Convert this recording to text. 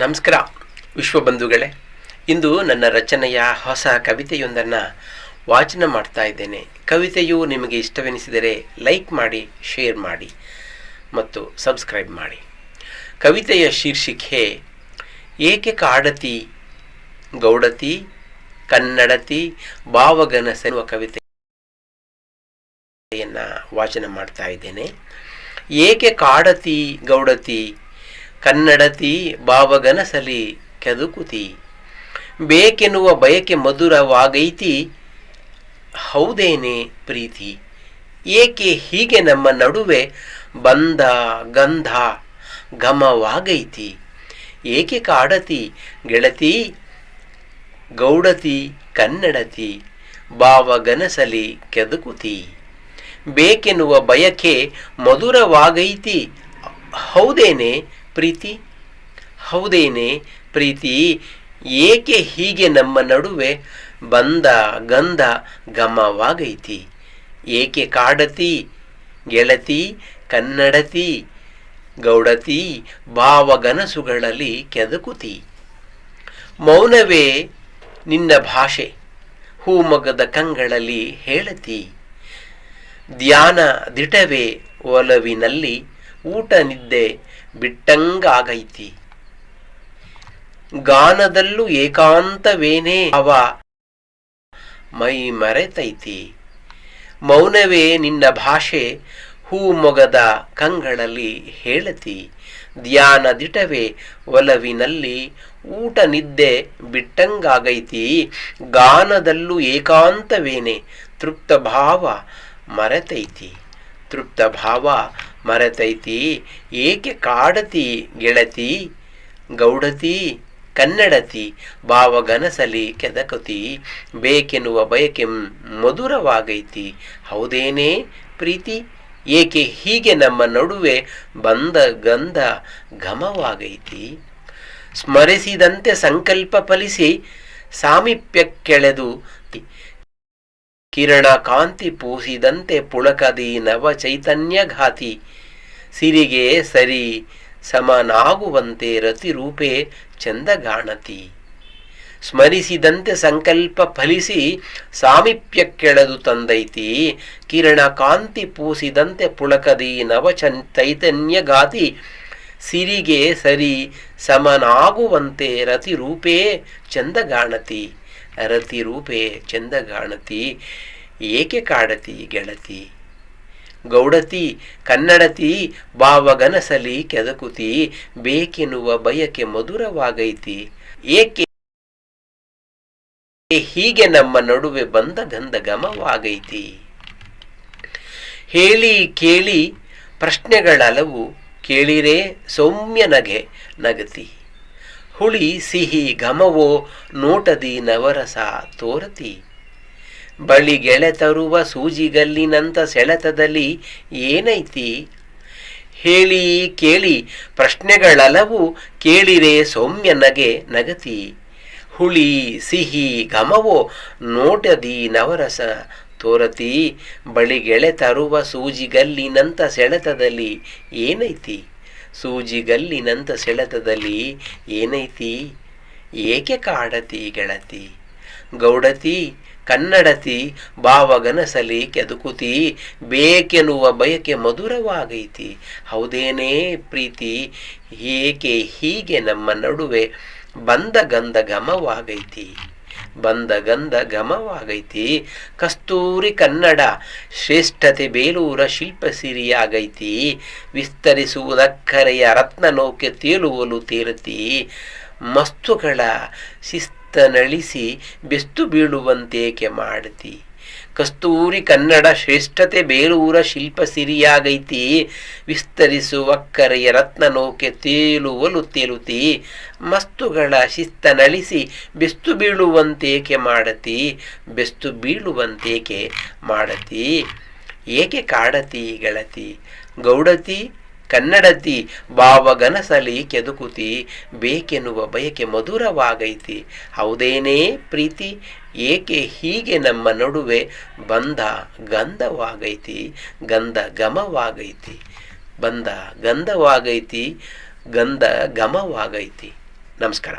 ನಮಸ್ಕಾರ ವಿಶ್ವಬಂಧುಗಳೇ ಇಂದು ನನ್ನ ರಚನೆಯ ಹೊಸ ಕವಿತೆಯೊಂದನ್ನು ವಾಚನ ಮಾಡ್ತಾ ಇದ್ದೇನೆ. ಕವಿತೆಯು ನಿಮಗೆ ಇಷ್ಟವೆನಿಸಿದರೆ ಲೈಕ್ ಮಾಡಿ, ಶೇರ್ ಮಾಡಿ ಮತ್ತು ಸಬ್ಸ್ಕ್ರೈಬ್ ಮಾಡಿ. ಕವಿತೆಯ ಶೀರ್ಷಿಕೆ, ಏಕೆ ಕಾಡತಿ, ಗೌಡತಿ, ಕನ್ನಡತಿ ಭಾವಗನಸೆನ್ನುವ ಕವಿತೆಯನ್ನು ವಾಚನ ಮಾಡ್ತಾ ಇದ್ದೇನೆ. ಏಕೆ ಕಾಡತಿ, ಗೌಡತಿ ಕನ್ನಡತಿ ಭಾವಗನಸಲಿ ಕೆದುಕುತಿ. ಬೇಕೆನ್ನುವ ಬಯಕೆ ಮಧುರವಾಗೈತಿ, ಹೌದೇನೆ ಪ್ರೀತಿ. ಏಕೆ ಹೀಗೆ ನಮ್ಮ ನಡುವೆ ಬಂದ ಗಂಧ ಘಮವಾಗೈತಿ? ಏಕೆ ಕಾಡತಿ ಗೆಳತಿ, ಗೌಡತಿ, ಕನ್ನಡತಿ ಭಾವಗನಸಲಿ ಕೆದುಕುತಿ? ಬೇಕೆನ್ನುವ ಬಯಕೆ ಮಧುರವಾಗೈತಿ, ಹೌದೇನೆ ಪ್ರೀತಿ? ಹೌದೇನೆ ಪ್ರೀತಿ? ಏಕೆ ಹೀಗೆ ನಮ್ಮ ನಡುವೆ ಬಂದ ಗಂಧ ಗಮವಾಗೈತಿ ಏಕೆ ಕಾಡತಿ, ಗೆಳತಿ, ಕನ್ನಡತಿ, ಗೌಡತಿ, ಭಾವಗನಸುಗಳಲ್ಲಿ ಕೆದಕುತಿ? ಮೌನವೇ ನಿನ್ನ ಭಾಷೆ ಹೂಮೊಗದ ಕಂಗಳಲ್ಲಿ ಹೇಳತಿ. ಧ್ಯಾನ ದಿಟವೇ ಒಲವಿನಲ್ಲಿ, ಊಟ ನಿದ್ದೆ ಬಿಟ್ಟಂಗಾಗೈತಿ. ಗಾನದಲ್ಲೂ ಏಕಾಂತವೇನೇ ಅವ ಮೈ ಮರೆತೈತಿ. ಮೌನವೇ ನಿನ್ನ ಭಾಷೆ ಹೂ ಮೊಗದ ಕಂಗಳಲ್ಲಿ ಹೇಳತಿ. ಧ್ಯಾನ ದಿಟವೇ ಒಲವಿನಲ್ಲಿ ಊಟ ನಿದ್ದೆ ಬಿಟ್ಟಂಗಾಗೈತಿ. ಗಾನದಲ್ಲೂ ಏಕಾಂತವೇನೆ ತೃಪ್ತ ಭಾವ ಮರೆತೈತಿ. ತೃಪ್ತ ಭಾವ ಮರೆತೈತಿ, ಏಕೆ ಕಾಡತಿ ಗೆಳತಿ? ಗೌಡತಿ, ಕನ್ನಡತಿ ಭಾವಗನಸಲಿ ಕೆದಕತಿ, ಬೇಕೆನ್ನುವ ಬಯಕೆ ಮಧುರವಾಗೈತಿ. ಹೌದೇನೇ ಪ್ರೀತಿ? ಏಕೆ ಹೀಗೆ ನಮ್ಮ ನಡುವೆ ಬಂದ ಗಂಧ ಘಮವಾಗೈತಿ? ಸ್ಮರಿಸಿದಂತೆ ಸಂಕಲ್ಪ ಫಲಿಸಿ, ಸಾಮೀಪ್ಯಕ್ಕೆಳೆದು ಕಿರಣ ಕಾಂತಿ ಪೂಸಿದಂತೆ ಪುಳಕದಿ ನವ ಚೈತನ್ಯಘಾತಿ ಸಿರಿಗೆ ಸರಿ ಸಮನಾಗುವಂತೆ ರತಿರೂಪೇ ಚಂದಗಾಣತಿ. ಸ್ಮರಿಸಿದಂತೆ ಸಂಕಲ್ಪ ಫಲಿಸಿ ಸಾಮೀಪ್ಯ ಕೆಳದು ತಂದೈತಿ. ಕಿರಣ ಕಾಂತಿ ಪೂಸಿದಂತೆ ಪುಳಕದಿ ನವ ಚೈತನ್ಯ ಘಾತಿ. ಸಿರಿಗೆ ಸರಿ ಸಮನಾಗುವಂತೆ ರತಿರೂಪೇ ಚಂದಗಾಣತಿ. ರತಿರೂಪೇ ಚಂದಗಾಣತಿ, ಏಕೆ ಕಾಡತಿ ಗೆಳತಿ? ಗೌಡತಿ, ಕನ್ನಡತಿ, ಭಾವಗನಸಲಿ ಕೆದಕುತಿ, ಬೇಕೆನ್ನುವ ಬಯಕೆ ಮಧುರವಾಗೈತಿ. ಏಕೆ ಹೀಗೆ ನಮ್ಮ ನಡುವೆ ಬಂದ ಗಂಧ ಗಮವಾಗೈತಿ ಹೇಳಿ ಕೇಳಿ ಪ್ರಶ್ನೆಗಳಲವು ಕೇಳಿರೇ ಸೌಮ್ಯ ನಗೆ ನಗತಿ. ಹುಳಿ ಸಿಹಿ ಘಮವೋ ನೋಟದಿ ನವರಸ ತೋರತಿ. ಬಳಿ ಗೆಳೆ ತರುವ ಸೂಜಿಗಲ್ಲಿನಂತ ಸೆಳೆತದಲ್ಲಿ ಏನೈತಿ? ಹೇಳಿ ಕೇಳಿ, ಪ್ರಶ್ನೆಗಳಲವು ಕೇಳಿರೆ ಸೌಮ್ಯ ನಗೆ ನಗತಿ. ಹುಳಿ ಸಿಹಿ ಘಮವೋ ನೋಟದಿ ನವರಸ ತೋರತಿ. ಬಳಿ ಗೆಳೆ ತರುವ ಸೂಜಿಗಲ್ಲಿನಂತ ಸೆಳೆತದಲ್ಲಿ ಏನೈತಿ? ಸೂಜಿಗಲ್ಲಿನಂತ ಸೆಳೆತದಲ್ಲಿ ಏನೈತಿ? ಏಕೆ ಕಾಡತಿ ಗೆಳತಿ? ಗೌಡತಿ, ಕನ್ನಡತಿ ಭಾವಗನಸಲಿ ಕೆದುಕುತಿ, ಬೇಕೆನ್ನುವ ಬಯಕೆ ಮಧುರವಾಗೈತಿ. ಹೌದೇನೇ ಪ್ರೀತಿ? ಏಕೆ ಹೀಗೆ ನಮ್ಮ ನಡುವೆ ಬಂದ ಗಂಧ ಘಮವಾಗೈತಿ? ಬಂದ ಗಂಧ ಘಮವಾಗೈತಿ ಕಸ್ತೂರಿ ಕನ್ನಡ ಶ್ರೇಷ್ಠತೆ ಬೇಲೂರ ಶಿಲ್ಪ ಸಿರಿಯಾಗೈತಿ. ವಿಸ್ತರಿಸುವುದಕ್ಕರೆಯ ರತ್ನ ನೌಕೆ ತೇಲುವಲು ತೇಲತಿ ಮಸ್ತುಗಳ ಶಿಸ್ತನಳಿಸಿ ಬೆಸ್ತು ಬೀಳುವಂತೇಕೆ ಮಾಡತಿ. ಕಸ್ತೂರಿ ಕನ್ನಡ ಶ್ರೇಷ್ಠತೆ ಬೇಲೂರ ಶಿಲ್ಪ ಸಿರಿಯಾಗೈತಿ. ವಿಸ್ತರಿಸುವ ಕರೆಯ ರತ್ನ ನೌಕೆ ತೇಲುವಲು ತೇಲುತಿ. ಮಸ್ತುಗಳ ಶಿಸ್ತನಳಿಸಿ ಬೆಸ್ತು ಬೀಳುವಂತೇಕೆ ಮಾಡತಿ. ಬೆಸ್ತು ಬೀಳುವಂತೇಕೆ ಮಾಡತಿ. ಏಕೆ ಕಾಡತಿ, ಗಳತಿ? ಗೌಡತಿ ಕನ್ನಡತಿ ಭಾವಗನಸಲಿ ಕೆದುಕುತಿ, ಬೇಕೆನ್ನುವ ಬಯಕೆ ಮಧುರವಾಗೈತಿ. ಹೌದೇನೇ ಪ್ರೀತಿ, ಏಕೆ ಹೀಗೆ ನಮ್ಮ ನಡುವೆ ಬಂದ ಗಂಧವಾಗೈತಿ, ಗಂಧ ಗಮವಾಗೈತಿ. ಬಂದ ಗಂಧವಾಗೈತಿ, ಗಂಧ ಗಮವಾಗೈತಿ. ನಮಸ್ಕಾರ.